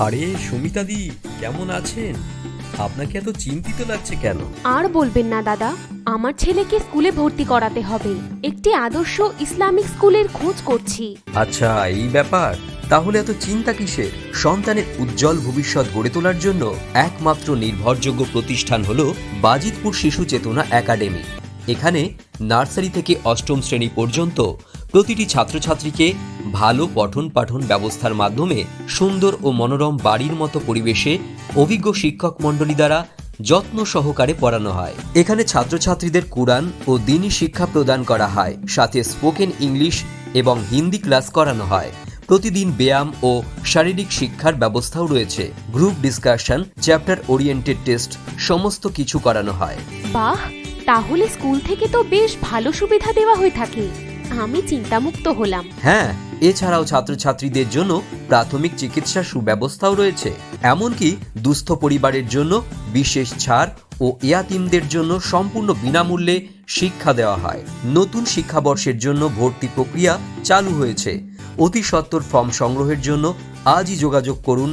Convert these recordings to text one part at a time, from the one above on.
আরে সুমিতাদি কেমন আছেন? আপনাকে এত চিন্তিত লাগছে কেন? আর বলবেন না দাদা। আমার ছেলেকে স্কুলে ভর্তি করাতে হবে। একটি আদর্শ ইসলামিক স্কুলের খোঁজ করছি। আচ্ছা এই ব্যাপার? তাহলে এত চিন্তা কিসের? সন্তানের উজ্জ্বল ভবিষ্যৎ গড়ে তোলার জন্য একমাত্র নির্ভরযোগ্য প্রতিষ্ঠান হলো বাজিতপুর শিশু চেতনা একাডেমি। এখানে নার্সারি থেকে অষ্টম শ্রেণি পর্যন্ত প্রতিটি ছাত্রছাত্রীকে ভালো পঠন পাঠন ব্যবস্থার মাধ্যমে সুন্দর ও মনোরম বাড়ির মতো পরিবেশে অভিজ্ঞ শিক্ষক মণ্ডলী দ্বারা যত্ন সহকারে পড়ানো হয়। এখানে ছাত্রছাত্রীদের কোরআন ও দিনী শিক্ষা প্রদান করা হয়, সাথে স্পোকেন ইংলিশ এবং হিন্দি ক্লাস করানো হয়। প্রতিদিন ব্যায়াম ও শারীরিক শিক্ষার ব্যবস্থাও রয়েছে। Group discussion, chapter oriented test, সমস্ত কিছু করানো হয়। বাহ! তাহলে স্কুল থেকে তো বেশ ভালো সুবিধা দেওয়া হয়ে থাকে। আমি চিন্তামুক্ত হলাম। হ্যাঁ এছাড়াও ছাত্রছাত্রীদের জন্য প্রাথমিক চিকিৎসার সুব্যবস্থাও রয়েছে। এমনকি দুস্থ পরিবারের জন্য বিশেষ ছাড় ও ইয়াতিমদের জন্য সম্পূর্ণ বিনামূল্যে শিক্ষা দেওয়া হয়। নতুন শিক্ষাবর্ষের জন্য ভর্তি প্রক্রিয়া চালু হয়েছে। অতি সত্বর ফর্ম সংগ্রহের জন্য আজই যোগাযোগ করুন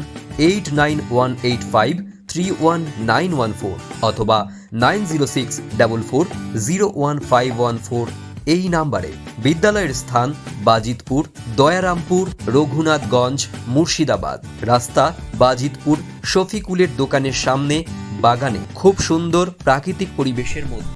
eight nine one eight five three one nine one four অথবা nine zero six double four zero one five one four এই নাম্বারে বিদ্যালয়ের স্থান বাজিতপুর, দয়ারামপুর, রঘুনাথগঞ্জ, মুর্শিদাবাদ। রাস্তা বাজিতপুর শফিকুলের দোকানের সামনে, বাগানে। খুব সুন্দর প্রাকৃতিক পরিবেশের মধ্যে।